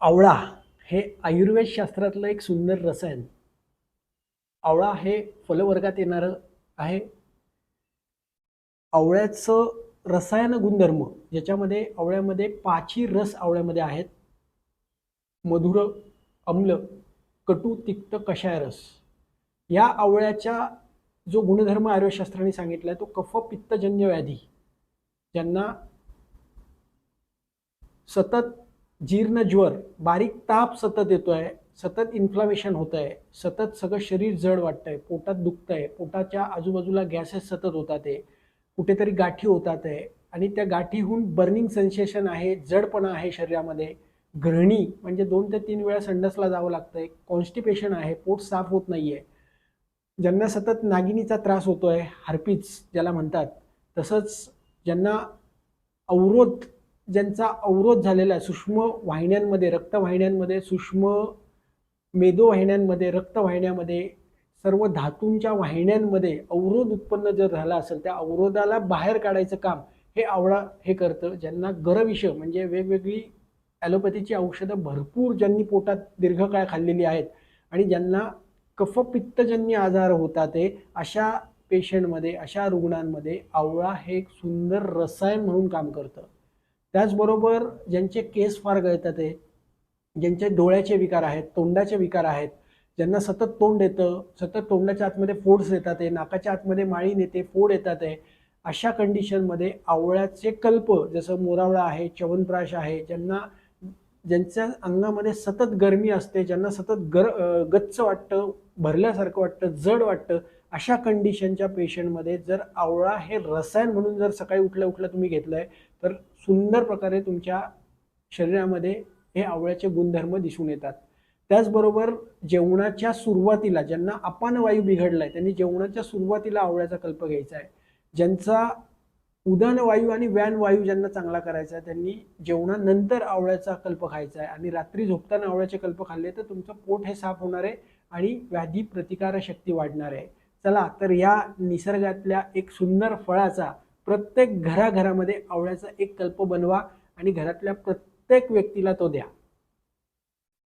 आवळा हे आयुर्वेद शास्त्रातलं एक सुंदर रसायन. आवळा हे फलवर्गात येणारं आहे. आवळ्याचं रसायन गुणधर्म ज्याच्यामध्ये आवळ्यामध्ये पाची रस आवळ्यामध्ये आहेत. मधुर अम्ल कटू तिक्त कषाय रस. या आवळ्याच्या जो गुणधर्म आयुर्वेदशास्त्राने सांगितला आहे तो कफ पित्तजन्य व्याधी. ज्यांना सतत जीर्ण ज्वर बारीक ताप सतत येतो आहे सतत इन्फ्लामेशन होत आहे सतत सगळं शरीर जड वाटतंय पोटात दुखतंय पोटाच्या आजूबाजूला गॅसेस सतत होतात आहे कुठेतरी गाठी होतात आहे आणि त्या गाठीहून बर्निंग सेन्सेशन आहे जडपणा आहे शरीरामध्ये. घृणी म्हणजे दोन ते तीन वेळा संडसला जावं लागतंय कॉन्स्टिपेशन आहे पोट साफ होत नाही आहे ज्यांना सतत नागिनीचा त्रास होतो आहे हार्पिच ज्याला म्हणतात तसंच ज्यांना अवरोध ज्यांचा अवरोध झालेला आहे सूक्ष्म वाहिन्यांमध्ये रक्तवाहिन्यांमध्ये सूक्ष्म मेदोवाहिन्यांमध्ये रक्तवाहिन्यामध्ये सर्व धातूंच्या वाहिन्यांमध्ये अवरोध उत्पन्न जर झाला असेल त्या अवरोधाला बाहेर काढायचं काम हे आवळा हे करतं ज्यांना गरविष म्हणजे वेगवेगळी ॲलोपॅथीची औषधं भरपूर ज्यांनी पोटात दीर्घकाळ खाल्लेली आहेत आणि ज्यांना कफपित्तजन्य आजार होतात ते अशा पेशंटमध्ये अशा रुग्णांमध्ये आवळा हे एक सुंदर रसायन म्हणून काम करतं. त्याचबरोबर ज्यांचे केस फार गळतात आहे ज्यांचे डोळ्याचे विकार आहेत तोंडाचे विकार आहेत ज्यांना सतत तोंड येतं सतत तोंडाच्या आतमध्ये फोड्स येतात आहे नाकाच्या आतमध्ये माळी येते फोड येतात आहे अशा कंडिशनमध्ये आवळ्याचे कल्प जसं मोरावळा आहे च्यवनप्राश आहे ज्यांना ज्यांच्या अंगामध्ये सतत गरमी असते ज्यांना सतत गर गच्च वाटतं भरल्यासारखं वाटतं जड वाटतं अशा कंडिशनच्या पेशंटमध्ये जर आवळा हे रसायन म्हणून जर सकाळी उठल्या उठल्या तुम्ही घेतलंय तर सुंदर प्रकारे तुमच्या शरीरामध्ये हे आवळ्याचे गुणधर्म दिसून येतात. त्याचबरोबर जेवणाच्या सुरुवातीला ज्यांना अपान वायू आहे त्यांनी जेवणाच्या सुरुवातीला आवळ्याचा कल्प घ्यायचा आहे ज्यांचा उदान वायू आणि व्यान वायू ज्यांना चांगला करायचा आहे त्यांनी जेवणानंतर आवळ्याचा कल्प खायचा आहे आणि रात्री झोपताना आवळ्याचे कल्प खाल्ले तर तुमचं पोट हे साफ होणार आहे आणि व्याधी प्रतिकारशक्ती वाढणार आहे. चला तर या निसर्गातल्या एक सुंदर फळाचा प्रत्येक घराघरामध्ये आवळ्याचा एक कल्प बनवा आणि घरातल्या प्रत्येक व्यक्तीला तो द्या.